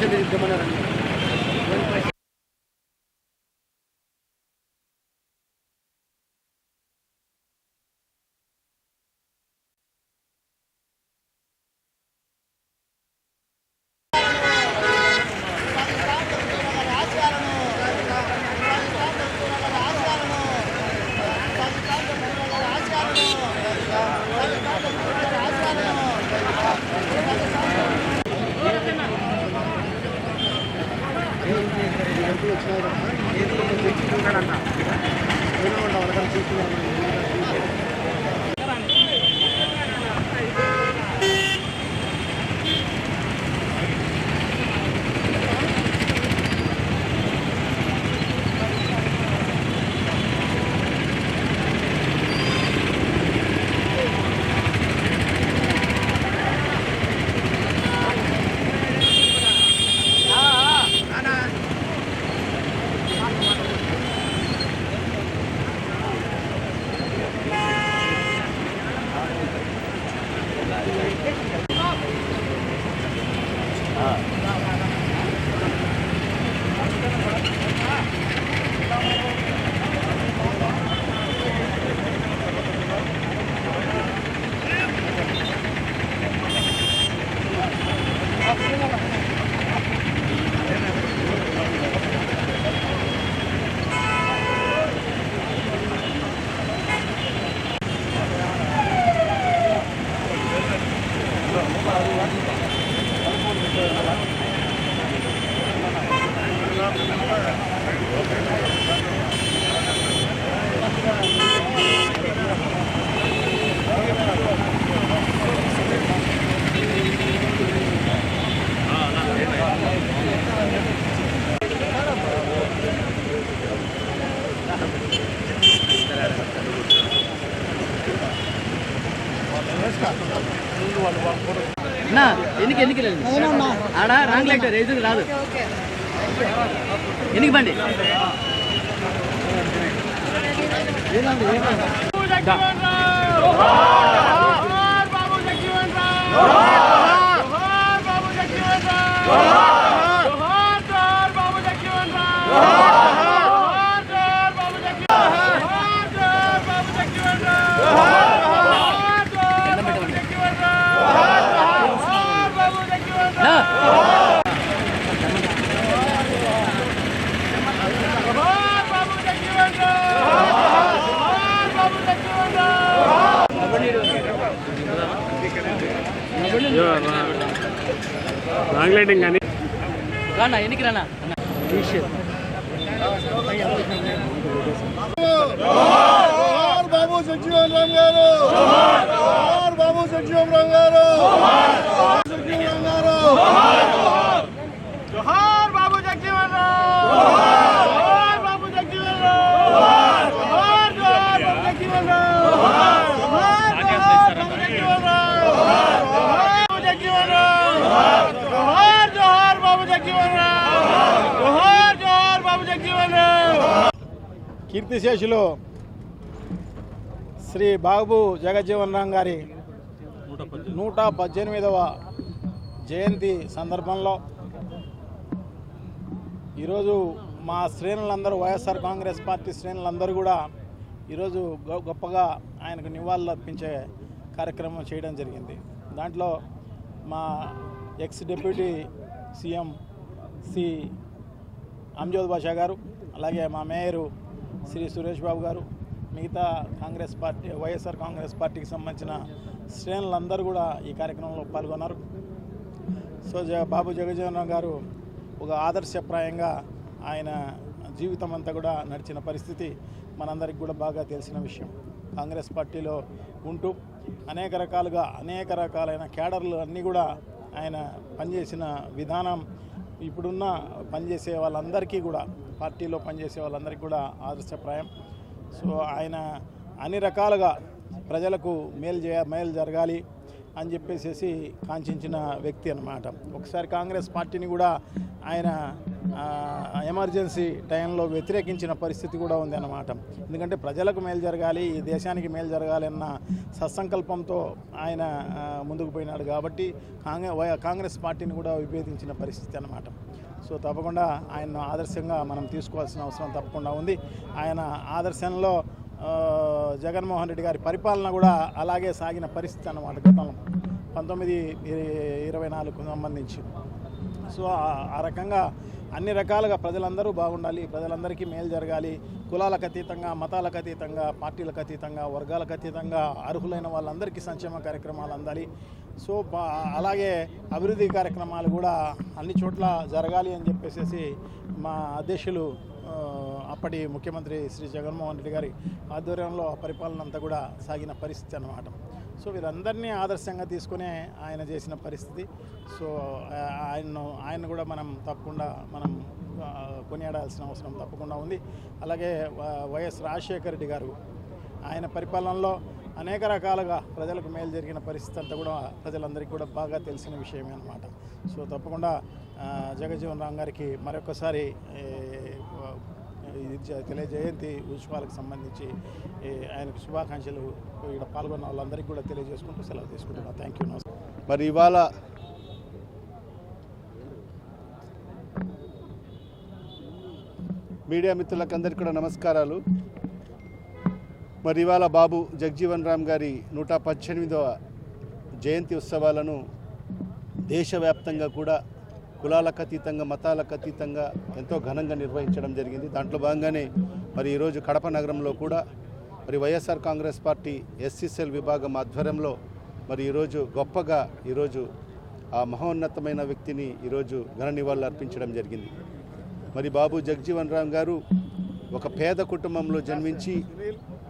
Percent ఇద్దామన్నారండి Thank you. ఎన్నికి ఎన్నికి ఆడ wrong light రైతు రాదు ఎన్నికి బండి దా. రాంగ్ లైటింగ్ కానీ. రానా ఎన్నికి రానా? బాబు సచివన్ రామ్ గారు బాబు సచివన్ రామ్ గారు రామ్ గారు జోహార్ బాబు జగజీవన్ రామ్ జోహార్ బాబు జగజీవన్ రామ్ జోహార్ జోహార్ బాబు జగజీవన్ రామ్ జోహార్ జోహార్ బాబు జగజీవన్ రామ్ జోహార్ బాబు జగజీవన్ రామ్ జోహార్ జోహార్ బాబు జగజీవన్ రామ్ జోహార్ జోహార్ బాబు జగజీవన్ రామ్ కీర్తిశేషులు శ్రీ బాబు జగజ్జీవన్ రామ్ గారి నూట పద్దెనిమిదవ జయంతి సందర్భంలో ఈరోజు మా శ్రేణులందరూ వైఎస్ఆర్ కాంగ్రెస్ పార్టీ శ్రేణులందరూ కూడా ఈరోజు గొ- గొప్పగా ఆయనకు నివాళులు అర్పించే కార్యక్రమం చేయడం జరిగింది. దాంట్లో మా ex deputy CM C. Amzath Basha గారు అలాగే మా మేయరు శ్రీ సురేష్ బాబు గారు మిగతా కాంగ్రెస్ పార్టీ వైఎస్ఆర్ కాంగ్రెస్ పార్టీకి సంబంధించిన శ్రేణులందరూ కూడా ఈ కార్యక్రమంలో పాల్గొన్నారు. సో బాబు జగజీవన్ గారు ఒక ఆదర్శప్రాయంగా ఆయన జీవితం అంతా కూడా నడిచిన పరిస్థితి మనందరికి కూడా బాగా తెలిసిన విషయం. కాంగ్రెస్ పార్టీలో ఉంటూ అనేక రకాలుగా అనేక రకాలైన క్యాడర్లు అన్నీ కూడా ఆయన పనిచేసిన విధానం ఇప్పుడున్న పనిచేసే వాళ్ళందరికీ కూడా పార్టీలో పనిచేసే వాళ్ళందరికీ కూడా ఆదర్శప్రాయం. సో ఆయన అన్ని రకాలుగా ప్రజలకు మేలు చేయ మేలు జరగాలి అని చెప్పేసి కాంక్షించిన వ్యక్తి అన్నమాట. ఒకసారి కాంగ్రెస్ పార్టీని కూడా ఆయన ఎమర్జెన్సీ టైంలో వ్యతిరేకించిన పరిస్థితి కూడా ఉంది అన్నమాట. ఎందుకంటే ప్రజలకు మేలు జరగాలి ఈ దేశానికి మేలు జరగాలి అన్న సత్సంకల్పంతో ఆయన ముందుకు పోయినాడు కాబట్టి కాంగ్రెస్ కాంగ్రెస్ పార్టీని కూడా విభేదించిన పరిస్థితి అన్నమాట. సో తప్పకుండా ఆయన ఆదర్శంగా మనం తీసుకోవాల్సిన అవసరం తప్పకుండా ఉంది. ఆయన ఆదర్శంలో జగన్మోహన్ రెడ్డి గారి పరిపాలన కూడా అలాగే సాగిన పరిస్థితి అన్నమాట గతంలో. పంతొమ్మిది ఇరవై నాలుగుకు సంబంధించి. సో ఆ- రకంగా అన్ని రకాలుగా ప్రజలందరూ బాగుండాలి ప్రజలందరికీ మేలు జరగాలి. కులాలకు అతీతంగా మతాలకు అతీతంగా పార్టీలకు అతీతంగా వర్గాలకు అతీతంగా అర్హులైన వాళ్ళందరికీ సంక్షేమ కార్యక్రమాలు అందాలి. సో బా- అలాగే అభివృద్ధి కార్యక్రమాలు కూడా అన్ని చోట్ల జరగాలి అని చెప్పేసి మా అధ్యక్షులు అప్పటి ముఖ్యమంత్రి శ్రీ జగన్మోహన్ రెడ్డి గారి ఆధ్వర్యంలో పరిపాలన అంతా కూడా సాగిన పరిస్థితి అన్నమాట. సో వీళ్ళందరినీ ఆదర్శంగా తీసుకునే ఆయన చేసిన పరిస్థితి. సో ఆయన్ను ఆయన కూడా మనం తప్పకుండా మనం కొనియాడాల్సిన అవసరం తప్పకుండా ఉంది. అలాగే వైఎస్ రాజశేఖర రెడ్డి గారు ఆయన పరిపాలనలో అనేక రకాలుగా ప్రజలకు మేలు జరిగిన పరిస్థితి అంతా కూడా ప్రజలందరికీ కూడా బాగా తెలిసిన విషయమే అనమాట సో తప్పకుండా జగజ్జీవన్ రామ్ గారికి మరొకసారి ఏ, జయంతి ఉత్సవాలకు సంబంధించి ఆయనకు శుభాకాంక్షలు. ఇక్కడ పాల్గొన్న వాళ్ళందరికీ కూడా తెలియజేసుకుంటూ సెలవు తీసుకుంటున్నాను థ్యాంక్ యూ మరి ఇవాళ మీడియా మిత్రులకందరికీ కూడా నమస్కారాలు. మరి ఇవాళ బాబు జగ్జీవన్ రామ్ గారి నూట పద్దెనిమిదవ జయంతి ఉత్సవాలను దేశవ్యాప్తంగా కూడా కులాలకు అతీతంగా మతాలకు అతీతంగా ఎంతో ఘనంగా నిర్వహించడం జరిగింది. దాంట్లో భాగంగానే మరి ఈరోజు కడప నగరంలో కూడా మరి వైఎస్ఆర్ కాంగ్రెస్ పార్టీ ఎస్సీసెల్ విభాగం ఆధ్వర్యంలో మరి ఈరోజు గొప్పగా ఈరోజు ఆ మహోన్నతమైన వ్యక్తిని ఈరోజు ఘన నివాళులు అర్పించడం జరిగింది. మరి బాబు జగ్జీవన్ రామ్ గారు ఒక పేద కుటుంబంలో జన్మించి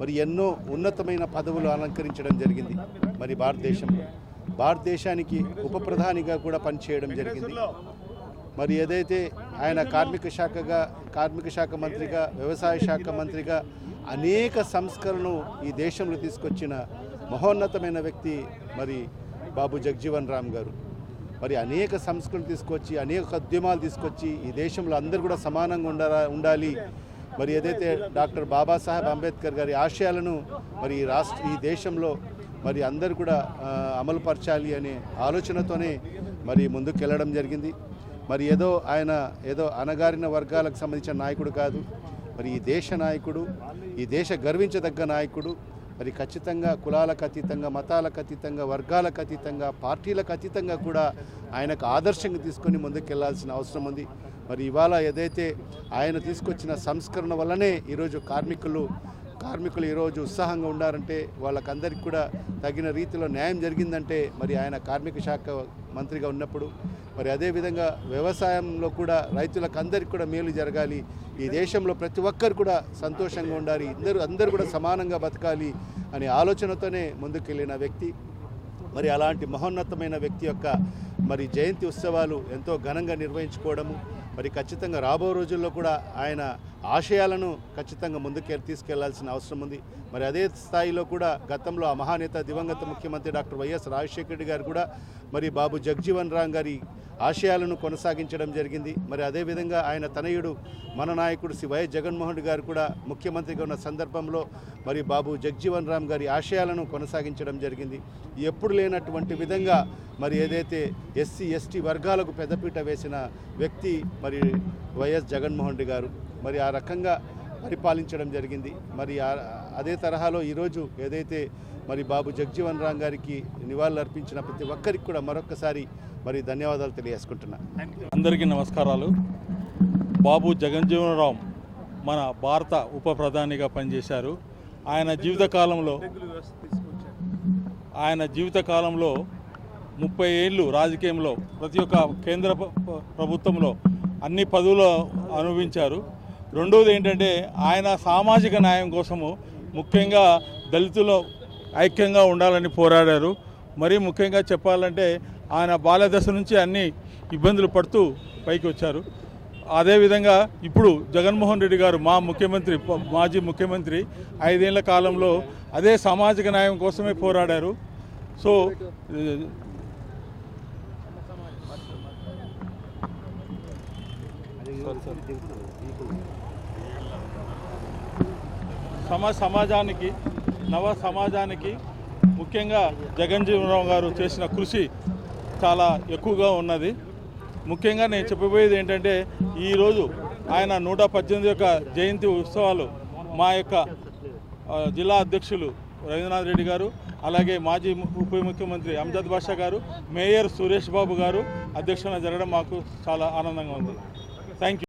మరి ఎన్నో ఉన్నతమైన పదవులు అలంకరించడం జరిగింది. మరి భారతదేశంలో. భారతదేశానికి ఉప ప్రధానిగా కూడా పనిచేయడం జరిగింది. మరి ఏదైతే ఆయన కార్మిక శాఖగా కార్మిక శాఖ మంత్రిగా వ్యవసాయ శాఖ మంత్రిగా అనేక సంస్కరణలు ఈ దేశంలో తీసుకొచ్చిన మహోన్నతమైన వ్యక్తి మరి బాబు జగ్జీవన్ రామ్ గారు. మరి అనేక సంస్కరణలు తీసుకొచ్చి అనేక ఉద్యమాలు తీసుకొచ్చి ఈ దేశంలో అందరూ కూడా సమానంగా ఉండాలా ఉండాలి. మరి ఏదైతే డాక్టర్ బాబాసాహెబ్ అంబేద్కర్ గారి ఆశయాలను మరి ఈ రాష్ట్ర ఈ దేశంలో మరి అందరు కూడా అమలు అమలుపరచాలి అనే ఆలోచనతోనే మరి ముందుకు వెళ్ళడం జరిగింది. మరి ఏదో ఆయన ఏదో అణగారిన వర్గాలకు సంబంధించిన నాయకుడు కాదు మరి ఈ దేశ నాయకుడు ఈ దేశ గర్వించదగ్గ నాయకుడు మరి ఖచ్చితంగా కులాలకు అతీతంగా మతాలకు అతీతంగా వర్గాలకు అతీతంగా పార్టీలకు అతీతంగా కూడా ఆయనకు ఆదర్శంగా తీసుకొని ముందుకెళ్ళాల్సిన అవసరం ఉంది. మరి ఇవాళ ఏదైతే ఆయన తీసుకొచ్చిన సంస్కరణ వల్లనే ఈరోజు కార్మికులు కార్మికులు ఈరోజు ఉత్సాహంగా ఉన్నారంటే వాళ్ళకందరికీ కూడా తగిన రీతిలో న్యాయం జరిగిందంటే మరి ఆయన కార్మిక శాఖ మంత్రిగా ఉన్నప్పుడు మరి అదేవిధంగా వ్యవసాయంలో కూడా రైతులకు అందరికీ కూడా మేలు జరగాలి. ఈ దేశంలో ప్రతి ఒక్కరు కూడా సంతోషంగా ఉండాలి. ఇద్దరు అందరూ కూడా సమానంగా బతకాలి అనే ఆలోచనతోనే ముందుకెళ్ళిన వ్యక్తి. మరి అలాంటి మహోన్నతమైన వ్యక్తి యొక్క మరి జయంతి ఉత్సవాలు ఎంతో ఘనంగా నిర్వహించుకోవడము మరి ఖచ్చితంగా రాబో రోజుల్లో కూడా ఆయన ఆశయాలను ఖచ్చితంగా ముందుకు తీసుకెళ్ళాల్సిన అవసరం ఉంది. మరి అదే స్థాయిలో కూడా గతంలో ఆ మహానేత దివంగత ముఖ్యమంత్రి డాక్టర్ వైఎస్ రాజశేఖర రెడ్డి గారు కూడా మరి బాబు జగ్జీవన్ రామ్ గారి ఆశయాలను కొనసాగించడం జరిగింది. మరి అదేవిధంగా ఆయన తనయుడు మన నాయకుడు శ్రీ వైఎస్ జగన్మోహన్ గారు కూడా ముఖ్యమంత్రిగా ఉన్న సందర్భంలో మరి బాబు జగ్జీవన్ రామ్ గారి ఆశయాలను కొనసాగించడం జరిగింది. ఎప్పుడు లేనటువంటి విధంగా మరి ఏదైతే ఎస్సీ ఎస్టీ వర్గాలకు పెద్దపీట వేసిన వ్యక్తి మరి వైఎస్ జగన్మోహన్ రెడ్డి గారు మరి ఆ రకంగా పరిపాలించడం జరిగింది. మరి ఆ- అదే తరహాలో ఈరోజు ఏదైతే మరి బాబు జగ్జీవన్ రామ్ గారికి నివాళులు అర్పించిన ప్రతి ఒక్కరికి కూడా మరొకసారి మరి ధన్యవాదాలు తెలియజేసుకుంటున్నా. అందరికీ నమస్కారాలు. బాబు జగన్జీవనరామ్ మన భారత ఉప ప్రధానిగా పనిచేశారు. ఆయన జీవితకాలంలో ఆయన జీవితకాలంలో ముప్పై ఏళ్ళు రాజకీయంలో ప్రతి ఒక్క కేంద్ర ప్రభుత్వంలో అన్ని పదవులు అనుభవించారు. రెండవది ఏంటంటే ఆయన సామాజిక న్యాయం కోసము ముఖ్యంగా దళితులు ఐక్యంగా ఉండాలని పోరాడారు. మరీ ముఖ్యంగా చెప్పాలంటే ఆయన బాల్యదశ నుంచి అన్ని ఇబ్బందులు పడుతూ పైకి వచ్చారు. అదేవిధంగా ఇప్పుడు జగన్మోహన్ రెడ్డి గారు మా ముఖ్యమంత్రి మాజీ ముఖ్యమంత్రి ఐదేళ్ళ కాలంలో అదే సామాజిక న్యాయం కోసమే పోరాడారు. సో సమాజ సమాజానికి నవ సమాజానికి ముఖ్యంగా జగన్జీవనరావు గారు చేసిన కృషి చాలా ఎక్కువగా ఉన్నది. ముఖ్యంగా నేను చెప్పబోయేది ఏంటంటే ఈరోజు ఆయన నూట పద్దెనిమిది యొక్క జయంతి ఉత్సవాలు మా యొక్క జిల్లా అధ్యక్షులు రవీంద్రనాథ్ రెడ్డి గారు అలాగే మాజీ ఉప ముఖ్యమంత్రి అమ్జద్ బాషా గారు మేయర్ సురేష్ బాబు గారు అధ్యక్షున జరగడం మాకు చాలా ఆనందంగా ఉంది. Thank you